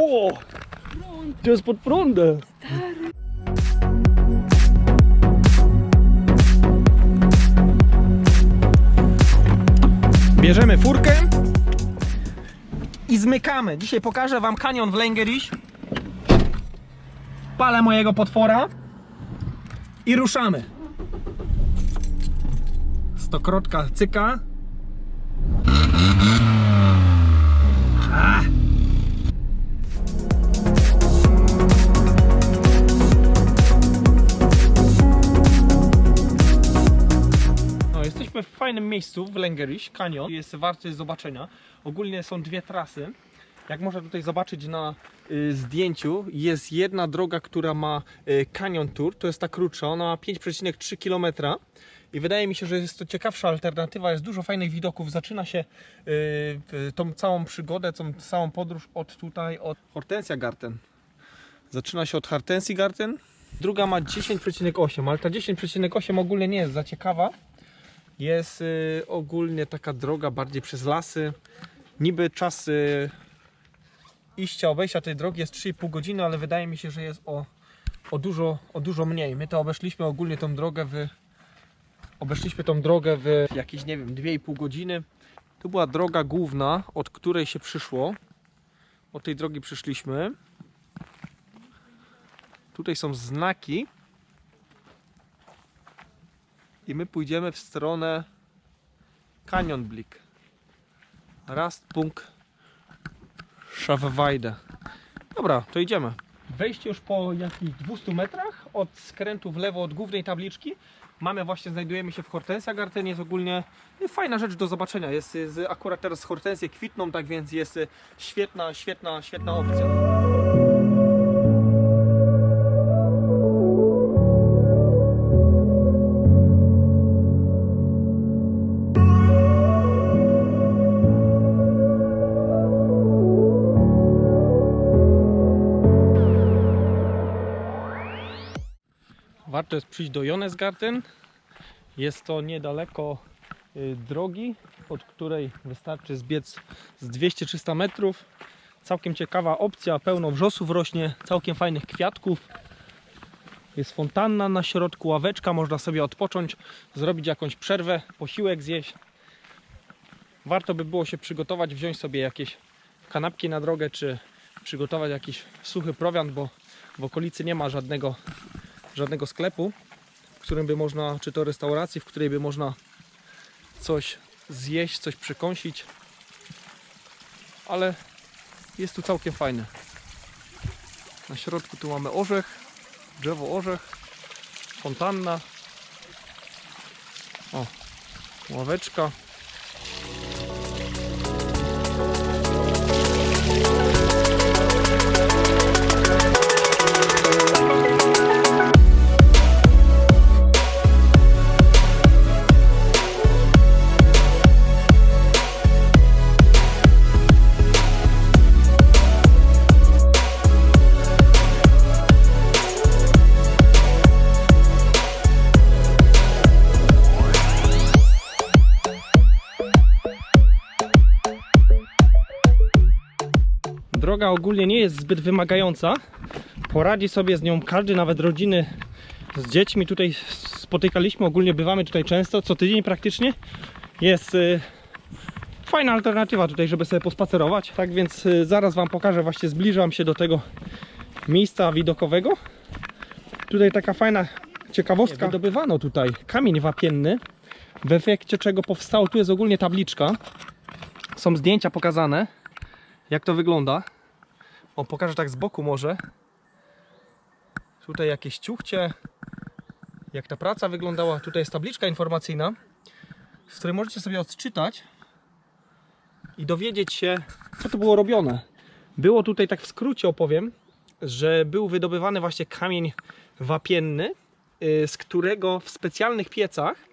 O! To jest pod prądem. Bierzemy furkę i zmykamy. Dzisiaj pokażę wam kanion w Lęgeriś. Palę mojego potwora i ruszamy. Stokrotka cyka. Fajnym miejscu w Lęgeriś, kanion. Jest warty zobaczenia. Ogólnie są dwie trasy. Jak można tutaj zobaczyć na y, zdjęciu, jest jedna droga, która ma y, Canyon Tour, to jest ta krótsza, ona ma 5,3 km i wydaje mi się, że jest to ciekawsza alternatywa, jest dużo fajnych widoków, zaczyna się y, tą całą przygodę, tą całą podróż od tutaj, od Hortensia Garten. Zaczyna się od Hortensi Garten, druga ma 10,8, ale ta 10,8 ogólnie nie jest za ciekawa. Jest y, ogólnie taka droga bardziej przez lasy. Niby czas y, iścia, obejścia tej drogi jest 3,5 godziny, ale wydaje mi się, że jest o, o, dużo, o dużo mniej. My to obeszliśmy ogólnie tą drogę w obeszliśmy tą drogę w jakieś, nie wiem, 2,5 godziny. To była droga główna, od której się przyszło. Od tej drogi przyszliśmy. Tutaj są znaki. I my pójdziemy w stronę Kanionblick. Rastpunkt Schafweide. Dobra, to idziemy. Wejście już po jakichś 200 metrach od skrętu w lewo od głównej tabliczki. Mamy właśnie, znajdujemy się w Hortensia Garten, jest ogólnie fajna rzecz do zobaczenia. Jest, jest akurat teraz hortensje kwitną, tak więc jest świetna, świetna, świetna opcja. Warto jest przyjść do Jonesgarten. Jest to niedaleko y, drogi, od której wystarczy zbiec z 200-300 metrów. Całkiem ciekawa opcja, pełno wrzosów rośnie, całkiem fajnych kwiatków. Jest fontanna na środku, ławeczka, można sobie odpocząć, zrobić jakąś przerwę, posiłek zjeść. Warto by było się przygotować, wziąć sobie jakieś kanapki na drogę, czy przygotować jakiś suchy prowiant, bo w okolicy nie ma żadnego żadnego sklepu, w którym by można, czy to restauracji, w której by można coś zjeść, coś przekąsić. Ale jest tu całkiem fajne. Na środku tu mamy orzech, drzewo orzech, fontanna. O, ławeczka. Droga ogólnie nie jest zbyt wymagająca. Poradzi sobie z nią każdy, nawet rodziny z dziećmi. Tutaj spotykaliśmy, ogólnie bywamy tutaj często, co tydzień praktycznie. Jest y, fajna alternatywa tutaj, żeby sobie pospacerować. Tak więc y, zaraz Wam pokażę, właśnie zbliżam się do tego miejsca widokowego. Tutaj taka fajna ciekawostka. Wydobywano tutaj kamień wapienny, w efekcie czego powstało, tu jest ogólnie tabliczka. Są zdjęcia pokazane jak to wygląda. O, pokażę tak z boku może. Tutaj jakieś ciuchcie. Jak ta praca wyglądała. Tutaj jest tabliczka informacyjna, z której możecie sobie odczytać i dowiedzieć się, co tu było robione. Było tutaj, tak w skrócie opowiem, że był wydobywany właśnie kamień wapienny, y, z którego w specjalnych piecach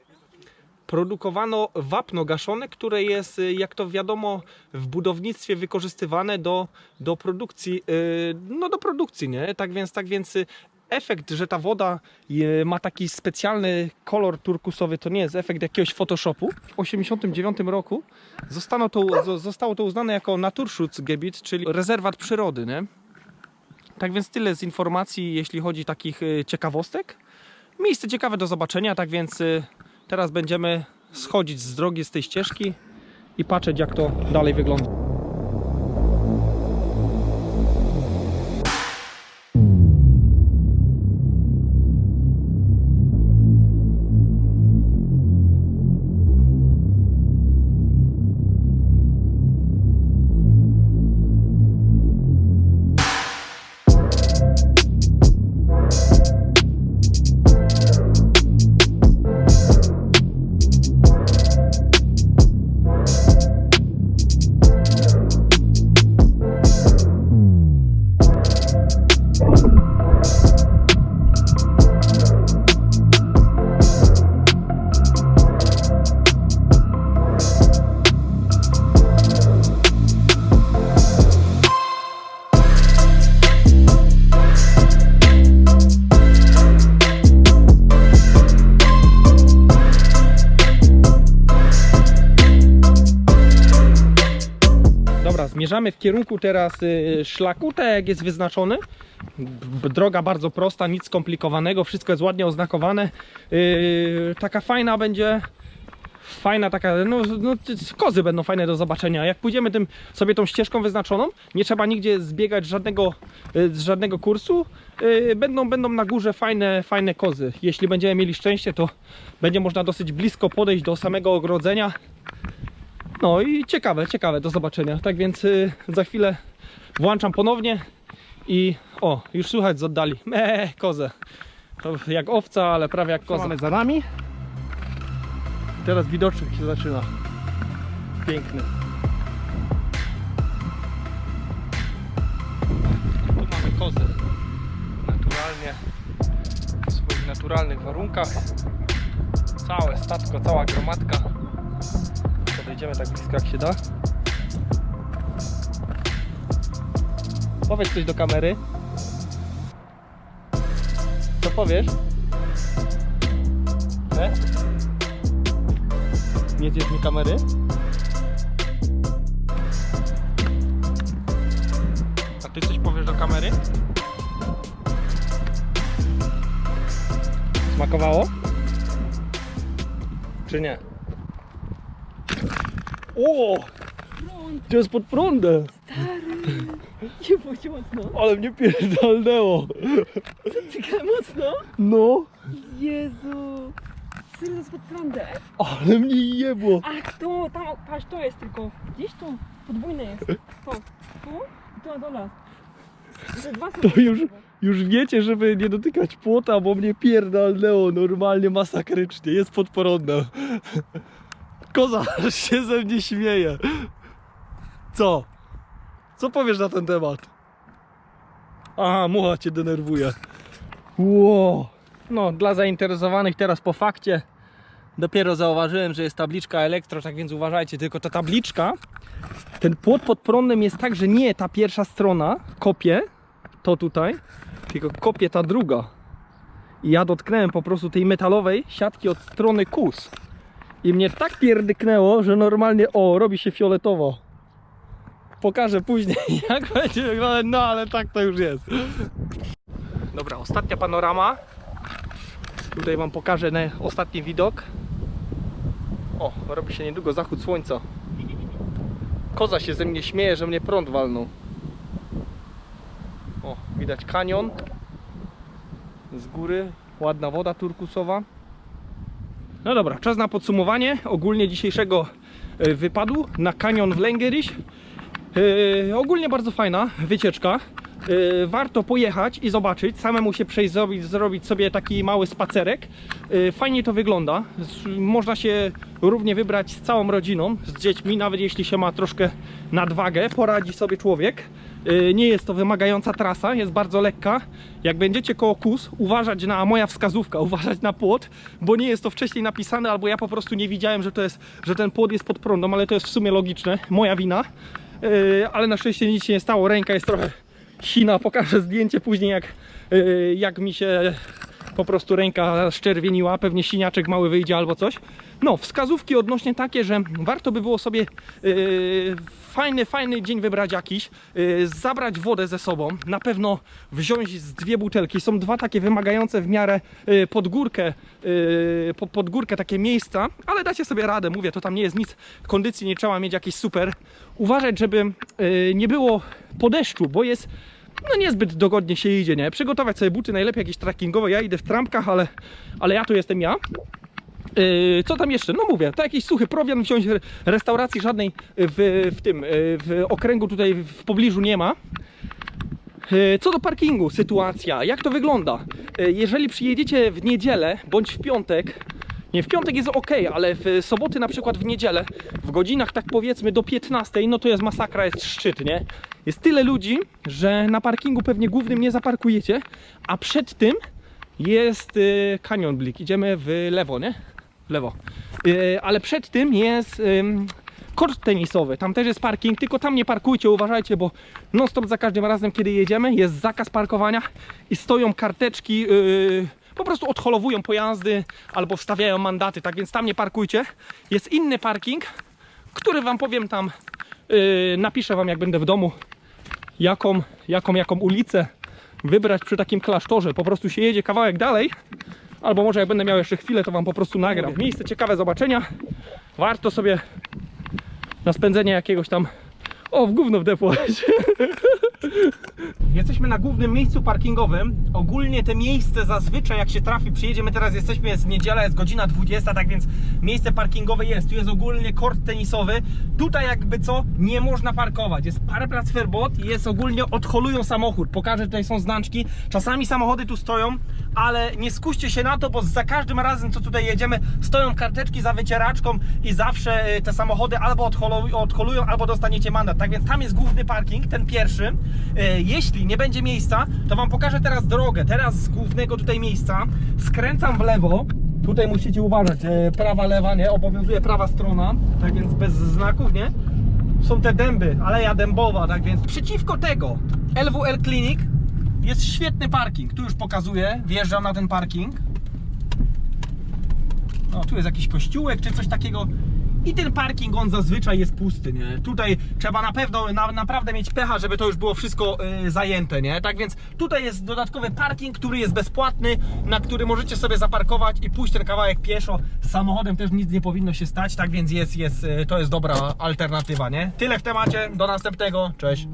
produkowano wapno gaszone, które jest, y, jak to wiadomo, w budownictwie wykorzystywane do, do produkcji, yy, no do produkcji, nie? Tak więc, tak więc y, efekt, że ta woda ma taki specjalny kolor turkusowy, to nie jest efekt jakiegoś Photoshopu. W 1989 roku zostało to, zo- zostało to uznane jako Naturschutzgebiet, czyli rezerwat przyrody. Nie? Tak więc tyle z informacji, jeśli chodzi takich ciekawostek. Miejsce ciekawe do zobaczenia, tak więc teraz będziemy schodzić z drogi, z tej ścieżki i patrzeć jak to dalej wygląda. Dobra, zmierzamy w kierunku teraz y, szlaku, tak jak jest wyznaczony. Droga bardzo prosta, nic skomplikowanego, wszystko jest ładnie oznakowane. Yy, taka fajna będzie. Fajna taka, no, no kozy będą fajne do zobaczenia. Jak pójdziemy tym, sobie tą ścieżką wyznaczoną, nie trzeba nigdzie zbiegać żadnego, y, z żadnego kursu. Będą, będą na górze fajne, fajne kozy. Jeśli będziemy mieli szczęście, to będzie można dosyć blisko podejść do samego ogrodzenia. No i ciekawe, ciekawe do zobaczenia. Tak więc y, za chwilę włączam ponownie i o, już słychać z oddali. Me, kozę. To jak owca, ale prawie jak koza. Mamy za nami. Teraz widoczek się zaczyna. Piękny. Tu mamy kozę. Naturalnie, w swoich naturalnych warunkach. Całe statko, cała gromadka. Podejdziemy tak blisko jak się da. Powiedz coś do kamery. Co powiesz? Nie? Nie zjedz mi kamery? A ty coś powiesz do kamery? Smakowało? Czy nie? O! To jest pod prądem! Nie bój się mocno. Ale mnie pierdolnęło! Czekaj mocno. No! Jezu. Serio, jest pod prądem. Ale mnie jebło! Ach, to, tam, patrz, to jest tylko. Gdzieś to podwójne jest. To, tu i tu na dole. To, dwa są To już-. Już wiecie, żeby nie dotykać płota, bo mnie pierdolnęło normalnie masakrycznie. Jest pod prądem. Koza aż się ze mnie śmieje. Co? Co powiesz na ten temat? Aha, mucha cię denerwuje. Ło. No, dla zainteresowanych teraz po fakcie. Dopiero zauważyłem, że jest tabliczka elektro, tak więc uważajcie, tylko ta tabliczka, ten płot pod prądem jest tak, że nie ta pierwsza strona kopie, to tutaj, tylko kopie ta druga. I ja dotknąłem po prostu tej metalowej siatki od strony kus. I mnie tak pierdyknęło, że normalnie, o, robi się fioletowo. Pokażę później, jak będzie wyglądać, no ale tak to już jest. Dobra, ostatnia panorama. Tutaj Wam pokażę ostatni widok. O, robi się niedługo zachód słońca. Koza się ze mnie śmieje, że mnie prąd walnął. O, widać kanion. Z góry ładna woda turkusowa. No dobra, czas na podsumowanie ogólnie dzisiejszego e, wypadu na kanion w Lengerich. E, ogólnie bardzo fajna wycieczka. E, warto pojechać i zobaczyć, samemu się przejść, zrobić, zrobić sobie taki mały spacerek. E, fajnie to wygląda. Można się równie wybrać z całą rodziną, z dziećmi, nawet jeśli się ma troszkę nadwagę, poradzi sobie człowiek. E, nie jest to wymagająca trasa, jest bardzo lekka. Jak będziecie koło Kus, uważać na moja wskazówka, uważać na płot, bo nie jest to wcześniej napisane, albo ja po prostu nie widziałem, że to jest, że ten płot jest pod prądem, ale to jest w sumie logiczne, moja wina. Ale na szczęście nic się nie stało, ręka jest trochę China, pokażę zdjęcie później jak, yy, jak mi się po prostu ręka szczerwieniła, pewnie siniaczek mały wyjdzie albo coś. No, wskazówki odnośnie takie, że warto by było sobie yy, fajny, fajny dzień wybrać jakiś, yy, zabrać wodę ze sobą, na pewno wziąć z dwie butelki. Są dwa takie wymagające w miarę yy, pod górkę, yy, po, pod górkę takie miejsca, ale dacie sobie radę, mówię, to tam nie jest nic, kondycji nie trzeba mieć jakiejś super. Uważać, żeby yy, nie było po deszczu, bo jest no niezbyt dogodnie się idzie, nie? Przygotować sobie buty, najlepiej jakieś trekkingowe. Ja idę w trampkach, ale, ale ja tu jestem ja. Yy, co tam jeszcze? No mówię, to jakiś suchy prowiant wziąć. re- Restauracji żadnej w, w tym, yy, w okręgu tutaj w pobliżu nie ma. Yy, Co do parkingu, sytuacja, jak to wygląda? Yy, Jeżeli przyjedziecie w niedzielę bądź w piątek, nie, w piątek jest ok, ale w soboty, na przykład w niedzielę, w godzinach tak powiedzmy do 15, no to jest masakra, jest szczyt, nie? Jest tyle ludzi, że na parkingu pewnie głównym nie zaparkujecie, a przed tym jest y, Canyon Blik. Idziemy w lewo, nie? W lewo. Y, ale przed tym jest kort tenisowy. Tam też jest parking, tylko tam nie parkujcie, uważajcie, bo non stop za każdym razem, kiedy jedziemy, jest zakaz parkowania i stoją karteczki. Yy, po prostu odholowują pojazdy albo wstawiają mandaty, tak więc tam nie parkujcie. Jest inny parking, który wam powiem tam, yy, napiszę wam jak będę w domu, jaką, jaką, jaką ulicę wybrać przy takim klasztorze. Po prostu się jedzie kawałek dalej, albo może jak będę miał jeszcze chwilę, to wam po prostu nagram. Miejsce ciekawe zobaczenia. Warto sobie na spędzenie jakiegoś tam. O, w gówno wdepłać. Jesteśmy na głównym miejscu parkingowym. Ogólnie te miejsce zazwyczaj jak się trafi, przyjedziemy teraz, jesteśmy, jest niedziela, jest godzina 20, tak więc miejsce parkingowe jest. Tu jest ogólnie kort tenisowy. Tutaj jakby co, nie można parkować. Jest paraplat Ferbot i jest ogólnie, odholują samochód. Pokażę, tutaj są znaczki. Czasami samochody tu stoją, ale nie skuście się na to, bo za każdym razem co tutaj jedziemy, stoją karteczki za wycieraczką i zawsze y, te samochody albo odholują, albo dostaniecie mandat. Tak więc tam jest główny parking, ten pierwszy. Jeśli nie będzie miejsca, to Wam pokażę teraz drogę. Teraz z głównego tutaj miejsca skręcam w lewo. Tutaj musicie uważać, y, prawa, lewa, nie? Obowiązuje prawa strona, tak więc bez znaków, nie? Są te dęby, aleja dębowa, tak więc przeciwko tego LWL Clinic jest świetny parking. Tu już pokazuję, wjeżdżam na ten parking. No, tu jest jakiś kościółek czy coś takiego. I ten parking on zazwyczaj jest pusty, nie? Tutaj trzeba na pewno na, naprawdę mieć pecha, żeby to już było wszystko y, zajęte, nie? Tak więc tutaj jest dodatkowy parking, który jest bezpłatny, na który możecie sobie zaparkować i pójść ten kawałek pieszo. Z samochodem też nic nie powinno się stać, tak więc jest, jest, y, to jest dobra alternatywa, nie? Tyle w temacie, do następnego, cześć.